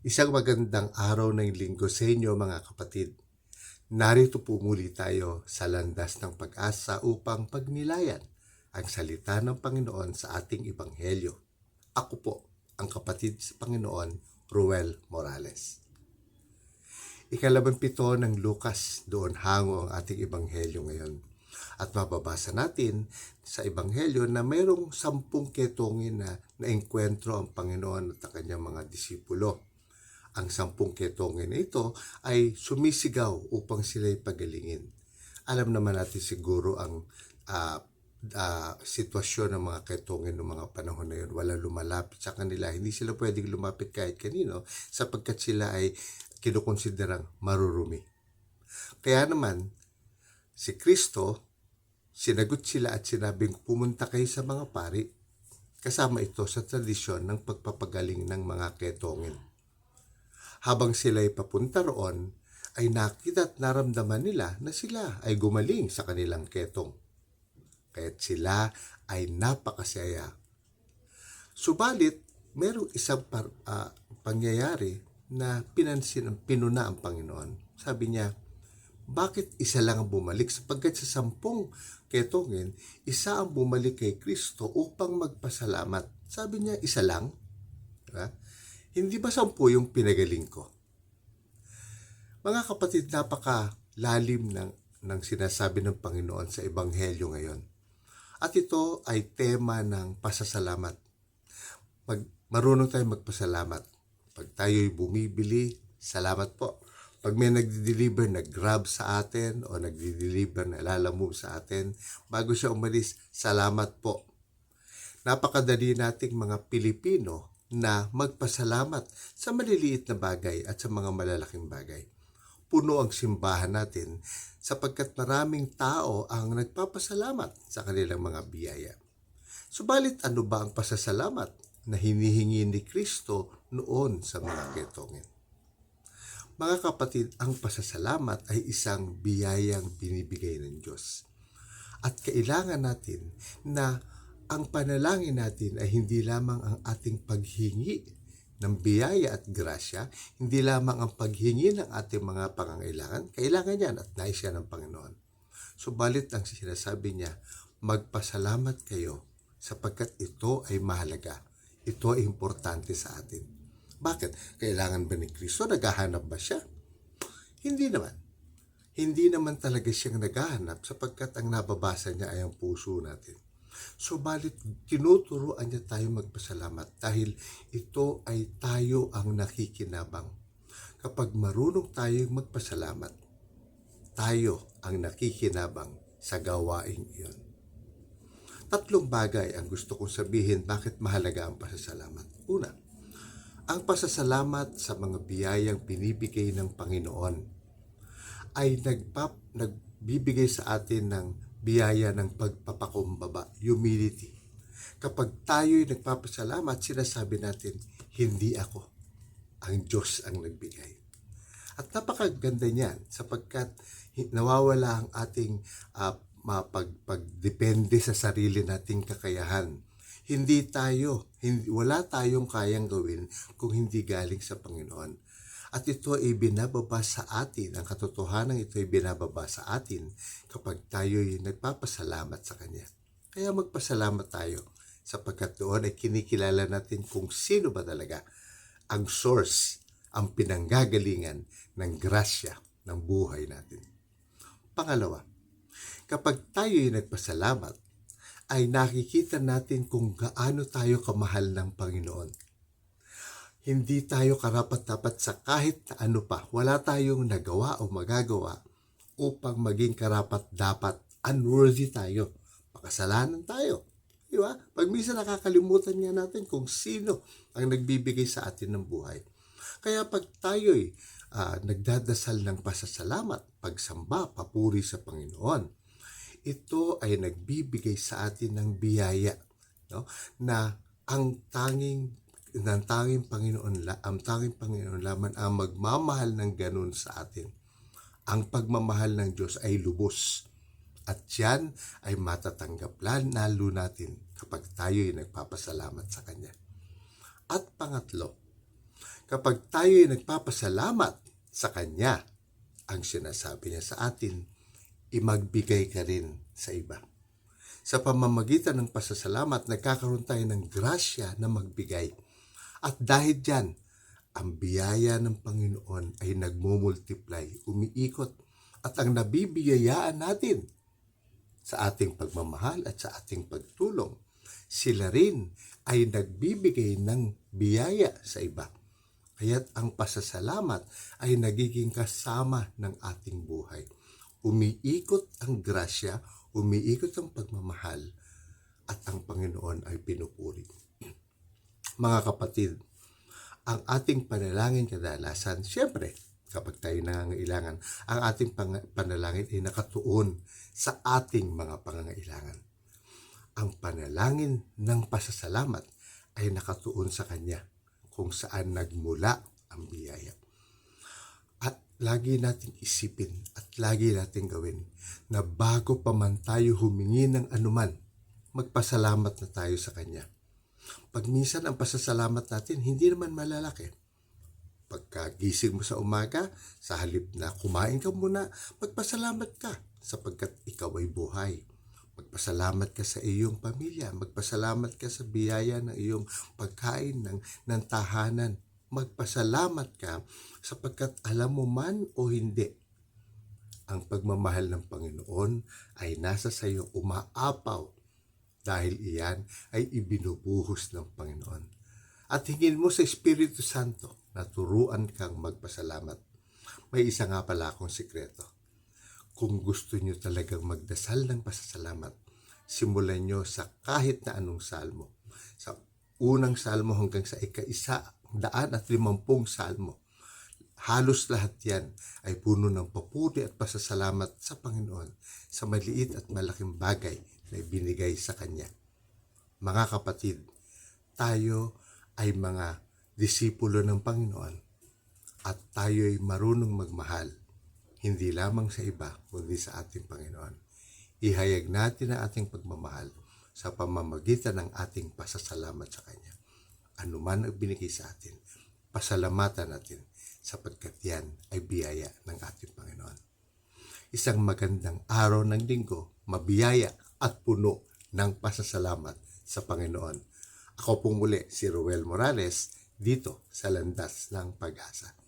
Isang magandang araw ng linggo sa inyo mga kapatid. Narito po muli tayo sa landas ng pag-asa upang pagnilayan ang salita ng Panginoon sa ating Ebanghelyo. Ako po, ang kapatid sa Panginoon, Ruel Morales. Ikalabang pito ng Lucas, doon hango ang ating Ebanghelyo ngayon. At mababasa natin sa Ebanghelyo na mayroong sampung ketongin na naengkwentro ang Panginoon at ang kanyang mga disipulo ang sampung ketongin na ito ay sumisigaw upang sila'y pagalingin. Alam naman natin siguro ang ah, ah, sitwasyon ng mga ketongin ng mga panahon na yun. Wala lumalapit sa kanila. Hindi sila pwedeng lumapit kahit kanino sapagkat sila ay kinukonsiderang marurumi. Kaya naman, si Kristo, sinagot sila at sinabing pumunta kayo sa mga pari. Kasama ito sa tradisyon ng pagpapagaling ng mga ketongin habang sila'y papunta roon, ay nakita at naramdaman nila na sila ay gumaling sa kanilang ketong. Kaya't sila ay napakasaya. Subalit, merong isang par, ah, pangyayari na pinansin, pinuna ang Panginoon. Sabi niya, bakit isa lang ang bumalik? Sapagkat sa sampung ketongin, isa ang bumalik kay Kristo upang magpasalamat. Sabi niya, isa lang? Diba? Hindi ba sampu yung pinagaling ko? Mga kapatid, napaka lalim ng, ng sinasabi ng Panginoon sa Ebanghelyo ngayon. At ito ay tema ng pasasalamat. Mag, marunong tayong magpasalamat. Pag tayo'y bumibili, salamat po. Pag may nagdi-deliver, nag-grab sa atin o nagdi-deliver na lalamove sa atin, bago siya umalis, salamat po. Napakadali nating mga Pilipino na magpasalamat sa maliliit na bagay at sa mga malalaking bagay. Puno ang simbahan natin sapagkat maraming tao ang nagpapasalamat sa kanilang mga biyaya. Subalit ano ba ang pasasalamat na hinihingi ni Kristo noon sa mga ketongin? Mga kapatid, ang pasasalamat ay isang biyayang binibigay ng Diyos. At kailangan natin na ang panalangin natin ay hindi lamang ang ating paghingi ng biyaya at grasya, hindi lamang ang paghingi ng ating mga pangangailangan, kailangan yan at nais yan ng Panginoon. Subalit ang sinasabi niya, magpasalamat kayo sapagkat ito ay mahalaga. Ito ay importante sa atin. Bakit? Kailangan ba ni Kristo? Naghahanap ba siya? Hindi naman. Hindi naman talaga siyang naghahanap sapagkat ang nababasa niya ay ang puso natin. Subalit tinuturuan niya tayo magpasalamat dahil ito ay tayo ang nakikinabang. Kapag marunong tayo magpasalamat, tayo ang nakikinabang sa gawain iyon. Tatlong bagay ang gusto kong sabihin bakit mahalaga ang pasasalamat. Una, ang pasasalamat sa mga biyayang binibigay ng Panginoon ay nagpap, nagbibigay sa atin ng biyaya ng pagpapakumbaba, humility. Kapag tayo'y nagpapasalamat, sinasabi natin, hindi ako. Ang Diyos ang nagbigay. At napakaganda niyan sapagkat nawawala ang ating uh, mapag, pagdepende sa sarili nating kakayahan. Hindi tayo, hindi, wala tayong kayang gawin kung hindi galing sa Panginoon. At ito ay binababa sa atin, ang katotohanan ito ay binababa sa atin kapag tayo'y nagpapasalamat sa Kanya. Kaya magpasalamat tayo sapagkat doon ay kinikilala natin kung sino ba talaga ang source, ang pinanggagalingan ng grasya ng buhay natin. Pangalawa, kapag tayo'y nagpasalamat, ay nakikita natin kung gaano tayo kamahal ng Panginoon hindi tayo karapat-dapat sa kahit ano pa. Wala tayong nagawa o magagawa upang maging karapat-dapat. Unworthy tayo. Makasalanan tayo. Di ba? Pag minsan nakakalimutan nga natin kung sino ang nagbibigay sa atin ng buhay. Kaya pag tayo'y uh, nagdadasal ng pasasalamat, pagsamba, papuri sa Panginoon, ito ay nagbibigay sa atin ng biyaya no? na ang tanging ng tanging Panginoon, ang tanging Panginoon lamang ang magmamahal ng ganun sa atin. Ang pagmamahal ng Diyos ay lubos. At yan ay matatanggap lalo natin kapag tayo ay nagpapasalamat sa Kanya. At pangatlo, Kapag tayo ay nagpapasalamat sa Kanya, ang sinasabi niya sa atin, imagbigay ka rin sa iba. Sa pamamagitan ng pasasalamat, nagkakaroon tayo ng grasya na magbigay. At dahil dyan, ang biyaya ng Panginoon ay nagmumultiply, umiikot, at ang nabibiyayaan natin sa ating pagmamahal at sa ating pagtulong, sila rin ay nagbibigay ng biyaya sa iba. Kaya't ang pasasalamat ay nagiging kasama ng ating buhay. Umiikot ang grasya, umiikot ang pagmamahal, at ang Panginoon ay pinupuri. Mga kapatid, ang ating panalangin kadalasan, siyempre, kapag tayo nangangailangan, ang ating panalangin ay nakatuon sa ating mga pangangailangan. Ang panalangin ng pasasalamat ay nakatuon sa Kanya kung saan nagmula ang biyaya. At lagi nating isipin at lagi nating gawin na bago pa man tayo humingi ng anuman, magpasalamat na tayo sa Kanya. Pag minsan ang pasasalamat natin, hindi naman malalaki. Pagkagising mo sa umaga, sa halip na kumain ka muna, magpasalamat ka sapagkat ikaw ay buhay. Magpasalamat ka sa iyong pamilya, magpasalamat ka sa biyaya ng iyong pagkain ng, ng tahanan. Magpasalamat ka sapagkat alam mo man o hindi, ang pagmamahal ng Panginoon ay nasa sa iyo umaapaw dahil iyan ay ibinubuhos ng Panginoon. At hingin mo sa Espiritu Santo na turuan kang magpasalamat. May isa nga pala akong sikreto. Kung gusto nyo talagang magdasal ng pasasalamat, simulan nyo sa kahit na anong salmo. Sa unang salmo hanggang sa ika-isa, daan at limampung salmo. Halos lahat yan ay puno ng papuri at pasasalamat sa Panginoon sa maliit at malaking bagay na ibinigay sa Kanya. Mga kapatid, tayo ay mga disipulo ng Panginoon at tayo ay marunong magmahal, hindi lamang sa iba, kundi sa ating Panginoon. Ihayag natin ang ating pagmamahal sa pamamagitan ng ating pasasalamat sa Kanya. Ano man ang binigay sa atin, pasalamatan natin sapagkat yan ay biyaya ng ating Panginoon. Isang magandang araw ng linggo, mabiyaya at puno ng pasasalamat sa Panginoon. Ako pong muli si Ruel Morales dito sa Landas ng Pag-asa.